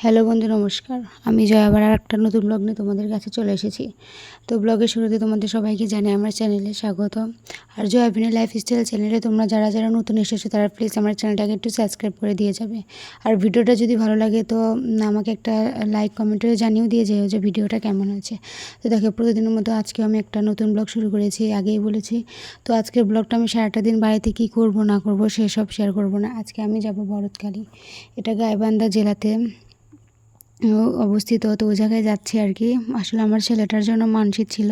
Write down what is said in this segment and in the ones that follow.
Hello বন্ধু, নমস্কার। আমি জয় আবার আর একটা নতুন ব্লগ নিয়ে তোমাদের কাছে চলে এসেছি। তো ব্লগের শুরুতে তোমাদের সবাইকে জানাই আমার চ্যানেলে স্বাগত আর জয় অভিনয় লাইফস্টাইল চ্যানেলে তোমরা যারা যারা নতুন এসেছ, তারা প্লিজ আমার চ্যানেলটাকে একটু সাবস্ক্রাইব করে দিয়ে যাবে। আর ভিডিওটা যদি ভালো লাগে, তো আমাকে একটা লাইক কমেন্টে জানিয়েও দিয়ে যেও যে ভিডিওটা কেমন আছে তো দেখো, প্রতিদিনের মতো আজকে আমি একটা নতুন ব্লগ শুরু করেছি আগেই বলেছি। তো আজকের ব্লগটা আমি সারাটা দিন বাড়িতে কী করব, না করব, সেসব শেয়ার করব না। আজকে আমি যাব ভরতকালী এটা গাইবান্ধা জেলাতে অবস্থিত, তো ওই জায়গায় যাচ্ছি আর কি। আসলে আমার ছেলেটার জন্য মানসিক ছিল,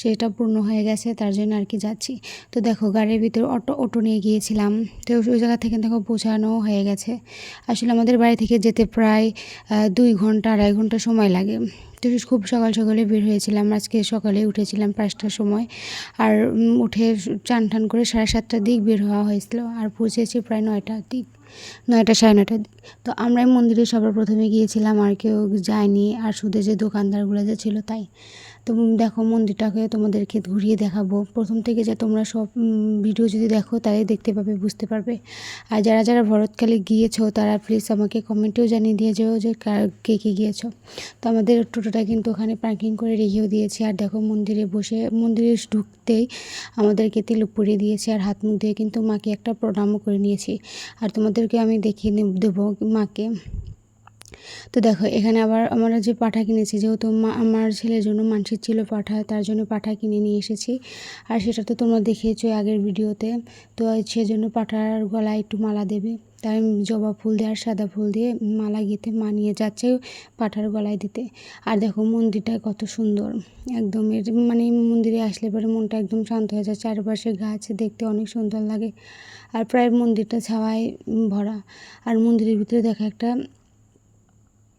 সেটা পূর্ণ হয়ে গেছে, তার জন্য আর কি যাচ্ছি। তো দেখো, গাড়ির ভিতরে অটো অটো নিয়ে গিয়েছিলাম। তো ওই জায়গা থেকে দেখো পৌঁছানো হয়ে গেছে। আসলে আমাদের বাড়ি থেকে যেতে প্রায় দুই ঘণ্টা, আড়াই ঘণ্টা সময় লাগে। তো খুব সকাল সকালে বের হয়েছিলাম। আজকে সকালে উঠেছিলাম পাঁচটার সময়। আর উঠে চান টান করে সাড়ে সাতটার দিক বের হওয়া হয়েছিল। আর পৌঁছেছি প্রায় নয়টার দিক। নয়টা সাড়ে নয়টার দিক। তো আমরাই মন্দিরে সবার প্রথমে গিয়েছিলাম, আর কেউ যায়নি। আর শুধু যে দোকানদারগুলো যে ছিল তাই। তো দেখো মন্দিরটাকে তোমাদেরকে ঘুরিয়ে দেখাবো। প্রথম থেকে যা তোমরা সব ভিডিও যদি দেখো তাই দেখতে পাবে, বুঝতে পারবে। আর যারা যারা ভরতকালে গিয়েছো, তারা প্লিজ আমাকে কমেন্টেও জানিয়ে দিয়ে যাও যে কে কে গিয়েছো। তো আমাদের টোটোটা কিন্তু ওখানে পার্কিং করে রেখেও দিয়েছি। আর দেখো মন্দিরে বসে, মন্দিরে ঢুকতেই আমাদেরকে তিলক পরিয়ে দিয়েছে আর হাত মুখ দিয়ে কিন্তু মাকে একটা প্রণামও করে নিয়েছি। আর তোমাদেরকে আমি দেখিয়ে দেবো মাকে। তো দেখো, এখানে আবার আমরা যে পাঠা কিনেছি, যেহেতু আমার ছেলের জন্য মানসিক ছিল পাঠা, তার জন্য পাঠা কিনে নিয়ে এসেছি। আর সেটা তো তোমরা দেখিয়েছো আগের ভিডিওতে। তো সেজন্য পাঠার গলায় একটু মালা দেবে। তাই জবা ফুল দিয়ে আর সাদা ফুল দিয়ে মালা গেঁথে মানিয়ে যাচ্ছে পাঠার গলায় দিতে। আর দেখো, মন্দিরটা কত সুন্দর। একদম এর মানে মন্দিরে আসলে পরে মনটা একদম শান্ত হয়ে যায়। চারপাশে গাছ দেখতে অনেক সুন্দর লাগে। আর প্রায় মন্দিরটা ছাওয়ায় ভরা। আর মন্দিরের ভিতরে দেখা একটা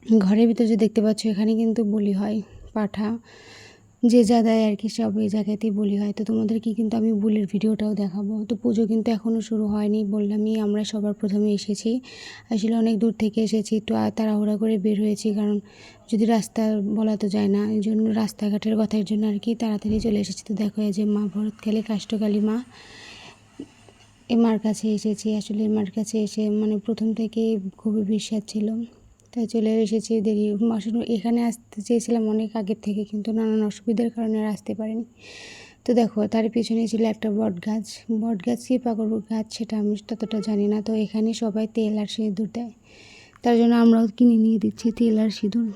ঘরের ভিতরে যে দেখতে পাচ্ছ, এখানে কিন্তু বলি হয় পাঠা। যে যা দেয় আর কি সব এই জায়গাতেই বলি হয়। তো তোমাদেরকে কিন্তু আমি বুলের ভিডিওটাও দেখাবো। তো পুজো কিন্তু এখনও শুরু হয়নি বললামই আমরা সবার প্রথমে এসেছি। আসলে অনেক দূর থেকে এসেছি, একটু তাড়াহুড়া করে বের হয়েছি কারণ যদি রাস্তা বলা তো যায় না, এই জন্য রাস্তাঘাটের কথার জন্য আর কি তাড়াতাড়ি চলে এসেছি। তো দেখো যে মা ভরতকালী কাষ্টকালী মা। এ মার কাছে এসেছি। আসলে মার কাছে এসে মানে প্রথম থেকে খুবই বিশ্বাস ছিল। তাই চলে এসেছি দেরি আসলে এখানে আসতে চেয়েছিলাম অনেক আগের থেকে কিন্তু নানান অসুবিধার কারণে আর আসতে পারিনি। তো দেখো, তার পিছনে ছিল একটা বট গাছ। বট গাছ কী পাগল গাছ সেটা আমি ততটা জানি না। তো এখানে সবাই তেল আর সিঁদুর দেয়। তার জন্য আমরাও কিনে নিয়ে দিচ্ছি তেল আর সিঁদুর।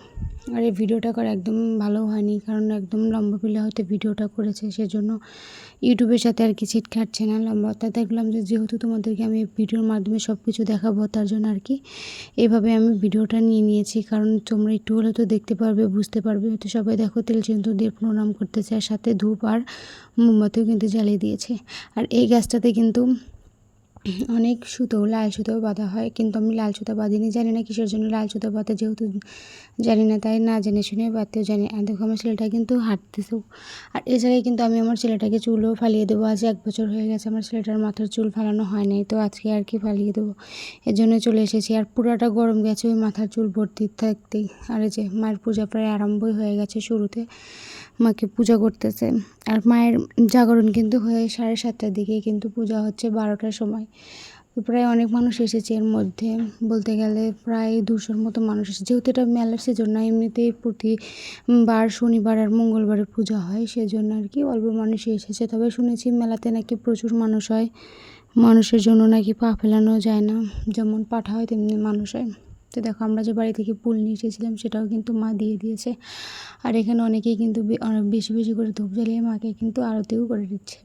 আর এই ভিডিওটা করা একদম ভালো হয়নি, কারণ একদম লম্বা পিলে হয়তো ভিডিওটা করেছে, সেজন্য ইউটিউবের সাথে আর কি ছিট খাটছে না লম্বা। তা দেখলাম যে যেহেতু তোমাদেরকে আমি ভিডিওর মাধ্যমে সব কিছু দেখাবো, তার জন্য আর কি এভাবে আমি ভিডিওটা নিয়ে নিয়েছি। কারণ তোমরা একটু হলে তো দেখতে পারবে, বুঝতে পারবে। হয়তো সবাই দেখো তেল সিন্দুর দিয়ে প্রণাম করতেছে, আর সাথে ধূপ আর মোমবাতিও কিন্তু জ্বালিয়ে দিয়েছে। আর এই গাছটাতে কিন্তু অনেক সুতো, লাল সুতো বাঁধা হয়, কিন্তু আমি লাল সুতো বাঁধিনি, জানি না কিসের জন্য লাল সুতো বাঁধে, যেহেতু জানি না, তাই না জেনে শুনে বাঁধতেও জানি আর দেখো, আমার ছেলেটা কিন্তু হাঁটতেছে। আর এ জায়গায় কিন্তু আমি আমার ছেলেটাকে চুলও ফালিয়ে দেবো, আজ এক বছর হয়ে গেছে আমার ছেলেটার মাথার চুল ফালানো হয় নাই, তো আজকে আর কি ফালিয়ে দেবো? এর জন্য চলে এসেছি। আর পুরাটা গরম গেছে ওই মাথার চুল ভর্তি থাকতেই। আর যে মায়ের পূজা প্রায় আরম্ভই হয়ে গেছে শুরুতে। মাকে পূজা করতেছে। আর মায়ের জাগরণ কিন্তু হয়ে সাড়ে সাতটার দিকে কিন্তু পূজা হচ্ছে বারোটার সময়। প্রায় অনেক মানুষ এসেছে এর মধ্যে। বলতে গেলে প্রায় দুশোর মতো মানুষ এসেছে। যেহেতু এটা মেলার সেজন্য এমনিতেই প্রতিবার শনিবার আর মঙ্গলবারে পূজা হয়, সেজন্য আর কি অল্প মানুষই এসেছে। তবে শুনেছি মেলাতে নাকি প্রচুর মানুষ হয়। মানুষের জন্য নাকি পা ফেলানো যায় না। যেমন পাঠা হয়, তেমনি মানুষ হয়। তো দেখো আমরা যে বাড়ি থেকে পুল নিয়ে এসেছিলাম সেটাও কিন্তু মা দিয়ে দিয়েছে। আর এখানে অনেকেই কিন্তু বেশি বেশি করে ধূপ জ্বালিয়ে মাকে কিন্তু আরতিও করে দিচ্ছে।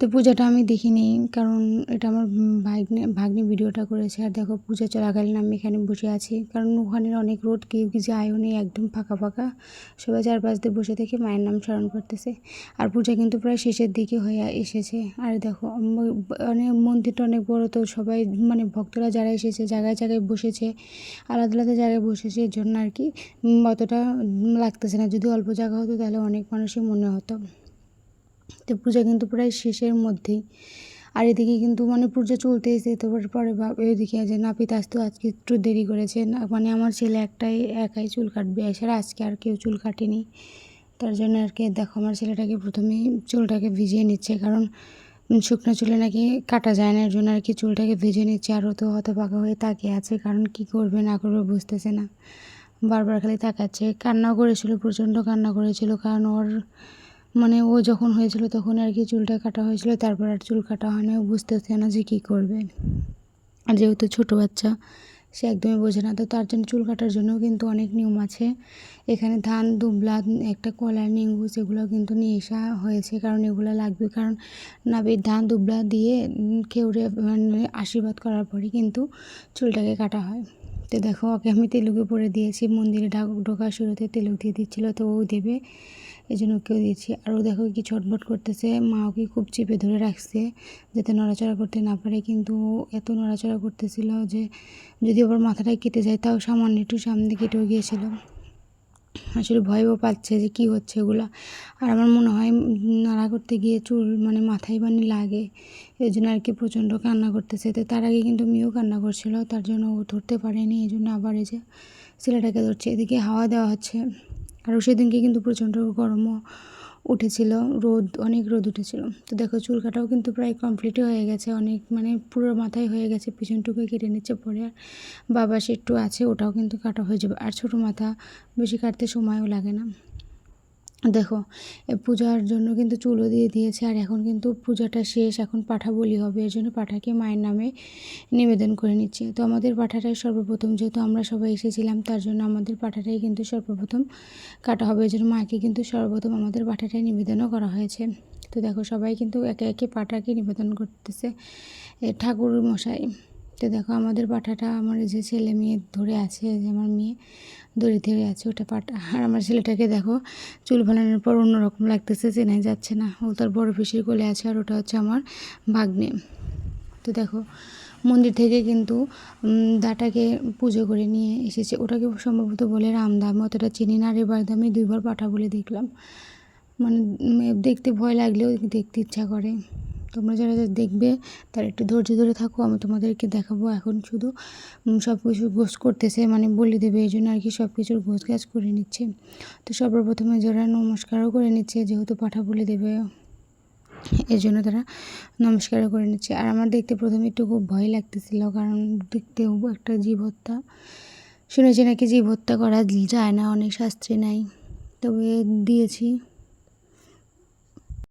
তো পূজাটা আমি দেখিনি, কারণ এটা আমার ভাগ্নে, ভাগ্নি ভিডিওটা করেছে। আর দেখো, পূজা চলাকালীন আমি এখানে বসে আছি, কারণ ওখানের অনেক রোড, কেউ কিছু আয়ও নেই, একদম ফাঁকা ফাঁকা। সবাই চারপাশ দিয়ে বসে থেকে মায়ের নাম স্মরণ করতেছে। আর পূজা কিন্তু প্রায় শেষের দিকে হয়ে এসেছে। আর দেখো অনেক মন্দিরটা অনেক বড়, তো সবাই মানে ভক্তরা যারা এসেছে, জায়গায় জায়গায় বসেছে, আলাদা আলাদা জায়গায় বসেছে, এর জন্য আর কি অতটা লাগতেছে না। যদি অল্প জায়গা হতো, তাহলে অনেক মানুষই মনে হতো। তো পূজা কিন্তু প্রায় শেষের মধ্যেই। আর এদিকে কিন্তু মানে পূজা চলতে এসে তারপর পরে এদিকে যে নাপিত আসতেও আজকে একটু দেরি করেছে। মানে আমার ছেলে একটাই একাই চুল কাটবে, এছাড়া আজকে আর কেউ চুল কাটেনি। তার জন্য আর কি, দেখো আমার ছেলেটাকে প্রথমেই চুলটাকে ভিজিয়ে নিচ্ছে, কারণ শুকনো চুলে নাকি কাটা যায় না, এর জন্য আর কি চুলটাকে ভেজে নিচ্ছে। আরও তো হতবাকা হয়ে তাকিয়ে আছে, কারণ কি করবে, না করবে বুঝতেছে না। বারবার খালি তাকাচ্ছে। কান্নাও করেছিল, প্রচণ্ড কান্না করেছিল, কারণ ওর মানে ও যখন হয়েছিল তখন আর কি চুলটা কাটা হয়েছিল, তারপর আর চুল কাটা হয় না বুঝতেছে না যে কী করবে। আর যেহেতু ছোটো বাচ্চা, সে একদমই বোঝে না, তো তার জন্য চুল কাটার জন্য কিন্তু অনেক নিয়ম আছে। এখানে ধান, দুবলা, একটা কলার নিঙ্গু সেগুলো কিন্তু নিয়ে আসা হয়েছে, কারণ এগুলো লাগবে। কারণ নাবির ধান, দুবলা দিয়ে কেউরে মানে আশীর্বাদ করার পরে কিন্তু চুলটাকে কাটা হয়। তো দেখো, ওকে আমি তেলুগু পরে দিয়েছি, মন্দিরে ঢাক, ঢোকার শুরুতে তেলুক দিয়ে দিচ্ছিল, তো ও দেবে। এই জন্য ওকেও দিয়েছি। আর ও দেখো কি ছটফট করতেছে। মা ওকে খুব চেপে ধরে রাখছে যাতে নড়াচড়া করতে না পারে। কিন্তু ও এত নড়াচড়া করতেছিল যে যদি আবার মাথাটা কেটে যায়, তাও সামান্য একটু সামনে কেটেও গিয়েছিল। আসলে ভয়ও পাচ্ছে যে কী হচ্ছে এগুলো। আর আমার মনে হয় নাড়া করতে গিয়ে চুল মানে মাথায় বানি লাগে। এই জন্য আর কি প্রচণ্ড কান্না করতেছে। তো তার আগে কিন্তু মেয়েও কান্না করছিল। তার জন্য ও ধরতে পারেনি। এই জন্য আবার এই যে ছেলেটাকে ধরছে। এদিকে হাওয়া দেওয়া হচ্ছে। আর সেদিনকে কিন্তু প্রচণ্ড গরমও উঠেছিল, রোদ, অনেক রোদ উঠেছিল। তো দেখো চুল কাটাও কিন্তু প্রায় কমপ্লিটই হয়ে গেছে, অনেক মানে পুরো মাথায় হয়ে গেছে পিছনটুকু কেটে নিচ্ছে, পরে আর বাবা সেটু আছে, ওটাও কিন্তু কাটা হয়ে যাবে। আর ছোটো মাথা বেশি কাটতে সময়ও লাগে না। দেখো পূজার জন্য কিন্তু চুলও দিয়ে দিয়েছে আর এখন কিন্তু পূজাটা শেষ, এখন পাঠা বলি হবে, এর জন্য পাঠাকে মায়ের নামে নিবেদন করে নিচ্ছে। তো আমাদের পাঠাটাই সর্বপ্রথম, যেহেতু আমরা সবাই এসেছিলাম, তার জন্য আমাদের পাঠাটাই কিন্তু সর্বপ্রথম কাটা হবে এই জন্য মাকে কিন্তু সর্বপ্রথম আমাদের পাঠাটাই নিবেদনও করা হয়েছে। তো দেখো, সবাই কিন্তু একে একে পাঠাকে নিবেদন করতেছে ঠাকুর মশাই তো দেখো, আমাদের পাঠাটা আমার যে ছেলে মেয়ে ধরে আছে, যে আমার মেয়ে দড়ি ধরে আছে ওটা পাটা। আর আমার ছেলেটাকে দেখো, চুল ফালানোর পর অন্যরকম লাগতেছে, চেনাই যাচ্ছে না। ও তার বড় পিসির কোলে আছে আর ওটা হচ্ছে আমার ভাগ্নে। তো দেখো, মন্দির থেকে কিন্তু দাটাকে পুজো করে নিয়ে এসেছে। ওটাকে সম্ভবত বলে রামদাম, অতটা চিনি না। আর এবার আমি দুইবার পাঠা বলে দেখলাম। মানে দেখতে ভয় লাগলেও দেখতে ইচ্ছা করে। তোমরা যারা যারা দেখবে, তারা একটু ধৈর্য ধরে থাকো, আমি তোমাদেরকে দেখাবো এখন শুধু সব কিছু গোস করতেছে মানে বলে দেবে, এই জন্য আর কি সব কিছুর গোস গাছ করে নিচ্ছে। তো সর্বপ্রথমে যারা নমস্কারও করে নিচ্ছে, যেহেতু পাঠা বলে দেবে, এই জন্য তারা নমস্কারও করে নিচ্ছে। আর আমার দেখতে প্রথমে একটু খুব ভয় লাগতেছিল, কারণ দেখতেও একটা জীব হত্যা শুনেছি নাকি জীব হত্যা করা যায় না, অনেক শাস্ত্রে নাই। তবে দিয়েছি।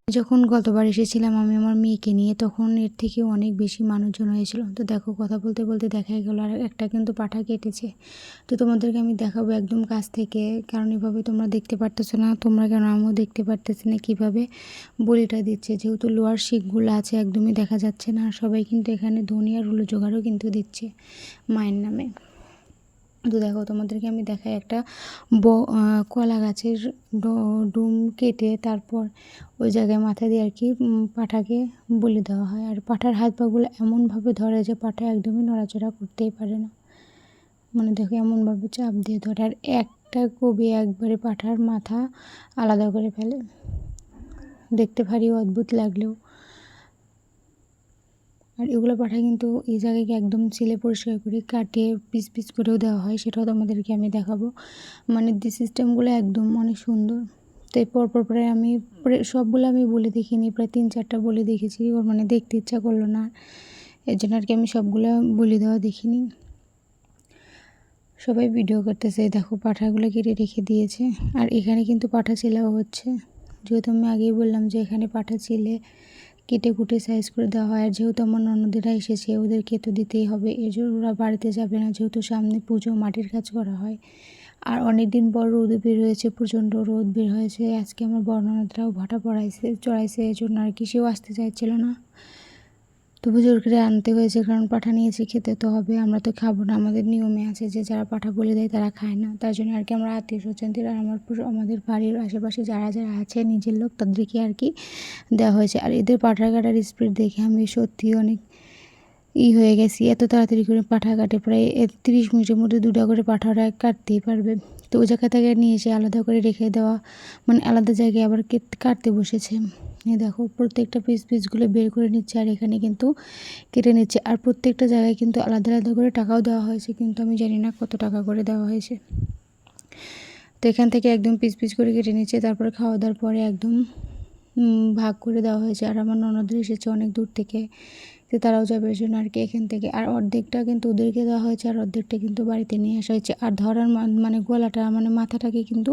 যখন গতবার এসেছিলাম আমি আমার মেয়েকে নিয়ে, তখন এর থেকে অনেক বেশি মানুষজন হয়েছিল। তো দেখো, কথা বলতে বলতে দেখা গেলো, আর একটা কিন্তু পাঠা কেটেছে। তো তোমাদেরকে আমি দেখাবো একদম কাছ থেকে, কারণ এভাবে তোমরা দেখতে পারতেছো না, তোমরা কেন আমিও দেখতে পারতেছি না কীভাবে বলিটা দিচ্ছে। যেহেতু লোয়ার শিখগুলো আছে, একদমই দেখা যাচ্ছে না সবাই কিন্তু এখানে ধনী আর রুলো জোগাড়ও কিন্তু দিচ্ছে মায়ের নামে। তো দেখো, তোমাদেরকে আমি দেখাই একটা ব কলা গাছের ডুম কেটে তারপর ওই জায়গায় মাথা দিয়ে আর কি পাঠাকে বলি দেওয়া হয়। আর পাঠার হাত পাগুলো এমনভাবে ধরে যে পাঠা একদমই নড়াচড়া করতেই পারে না। মানে দেখো, এমনভাবে চাপ দিয়ে ধরে। আর একটা কবি একবারে পাঠার মাথা আলাদা করে ফেলে। দেখতে ভারী অদ্ভুত লাগলেও। আর এগুলো পাঠা কিন্তু এই জায়গায় একদম ছেলে পরিষ্কার করে কাটিয়ে পিস পিস করেও দেওয়া হয়। সেটাও তোমাদেরকে আমি দেখাবো। মানে দি সিস্টেমগুলো একদম অনেক সুন্দর। তো এই পরপর প্রায় আমি সবগুলো আমি বলে দেখিনি, প্রায় তিন চারটা বলে দেখেছি। ওর মানে দেখতে ইচ্ছা করল না। এর জন্য আর কি আমি সবগুলো বলে দেওয়া দেখিনি। সবাই ভিডিও করতেছে দেখো পাঠাগুলো কেটে রেখে দিয়েছে। আর এখানে কিন্তু পাঠা ছেলেও হচ্ছে। যেহেতু আমি আগেই বললাম যে এখানে পাঠা ছেলে কেটে কুটে সাইজ করে দেওয়া হয়। আর যেহেতু আমার ননদেরা এসেছে, ওদেরকে তো দিতেই হবে। এর জন্য ওরা বাড়িতে যাবে না, যেহেতু সামনে পুজো মাটির কাজ করা হয়। আর অনেক দিন পর রোদ বের হয়েছে, প্রচণ্ড রোদ বের হয়েছে। আজকে আমার বর্ণনাটাও ভাটা পড়াইছে, চড়াইছে এই জন্য আর কি। সেও আসতে চাইছিল না। তবু জোর করে আনতে হয়েছে, কারণ পাঠা নিয়েছি, খেতে তো হবে, আমরা তো খাব না। আমাদের নিয়মে আছে যে যারা পাঠা বলে দেয় তারা খায় না। তার জন্য আর কি আমরা আত্মীয় স্বজনদের আর আমার আমাদের বাড়ির আশেপাশে যারা যারা আছে, নিজের লোক, তাদেরকে আর কি দেওয়া হয়েছে। আর এদের পাঠা কাটার স্পিড দেখে আমি সত্যি অনেক ই হয়ে গেছি। এত তাড়াতাড়ি করে পাঠা কাটে, প্রায় তিরিশ মিনিটের মধ্যে দুটা করে পাঠাটা কাটতেই পারবে। তো ওই জায়গা থেকে নিয়ে এসে আলাদা করে রেখে দেওয়া মানে আলাদা জায়গায় আবার কেট- কাটতে বসেছে। দেখো, প্রত্যেকটা পিস পিসগুলো বের করে নিচ্ছে আর এখানে কিন্তু কেটে নিচ্ছে। আর প্রত্যেকটা জায়গায় কিন্তু আলাদা আলাদা করে টাকাও দেওয়া হয়েছে, কিন্তু আমি জানি না কত টাকা করে দেওয়া হয়েছে। তো এখান থেকে একদম পিস পিস করে কেটে নিচ্ছে, তারপরে খাওয়া দাওয়ার পরে একদম ভাগ করে দেওয়া হয়েছে। আর আমার ননদের এসেছে অনেক দূর থেকে, তো তারাও যাবে জন্য আর কি এখান থেকে। আর অর্ধেকটা কিন্তু ওদেরকে দেওয়া হয়েছে আর অর্ধেকটা কিন্তু বাড়িতে নিয়ে আসা হয়েছে। আর ধরার মানে গলাটা মানে মাথাটাকে কিন্তু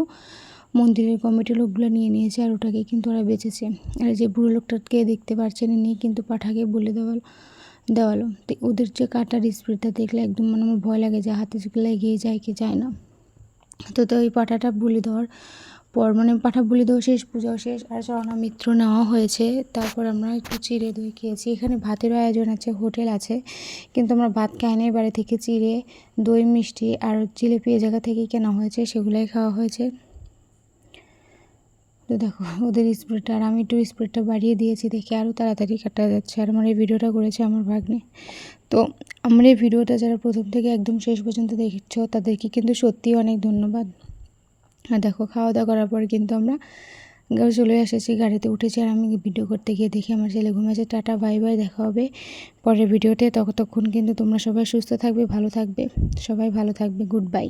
মন্দিরের কমিটির লোকগুলো নিয়ে নিয়েছে আর ওটাকে কিন্তু ওরা বেঁচেছে। আর যে বুড়ো লোকটাকে দেখতে পারছেন ইনি কিন্তু পাঠাকে বলে দেওয়াল, দেওয়ালো। তো ওদের যে কাটার স্পিডটা দেখলে একদম মানে আমার ভয় লাগে যে হাতে লেগেই যায় কি যায় না। তো তো ওই পাঠাটা বলি দেওয়ার পর মানে পাঠা বলি দেওয়া শেষ, পূজাও শেষ। আর চরণা মিত্র নেওয়া হয়েছে। তারপর আমরা একটু চিড়ে দই খেয়েছি। এখানে ভাতেরও আয়োজন আছে, হোটেল আছে। কিন্তু আমরা ভাত খাইনি বাড়ি থেকে চিড়ে, দই, মিষ্টি আর জিলিপি এ জায়গা থেকেই কেনা হয়েছে, সেগুলোই খাওয়া হয়েছে। তো দেখো, ওদের স্পিডটা আর আমি একটু স্পিডটা বাড়িয়ে দিয়েছি দেখে আরও তাড়াতাড়ি কাটা যাচ্ছে। আর আমার এই ভিডিওটা করেছে আমার ভাগ্নে। তো আমার এই ভিডিওটা যারা প্রথম থেকে একদম শেষ পর্যন্ত দেখছ, তাদেরকে কিন্তু সত্যিই অনেক ধন্যবাদ। আর দেখো খাওয়া দাওয়া করার পর কিন্তু আমরা চলে এসেছি, গাড়িতে উঠেছি আর আমি ভিডিও করতে গিয়ে দেখি আমার ছেলে ঘুমেছে টাটা, বাই বাই, দেখা হবে পরের ভিডিওতে। ততক্ষণ কিন্তু তোমরা সবাই সুস্থ থাকবে, ভালো থাকবে। সবাই ভালো থাকবে, গুড বাই।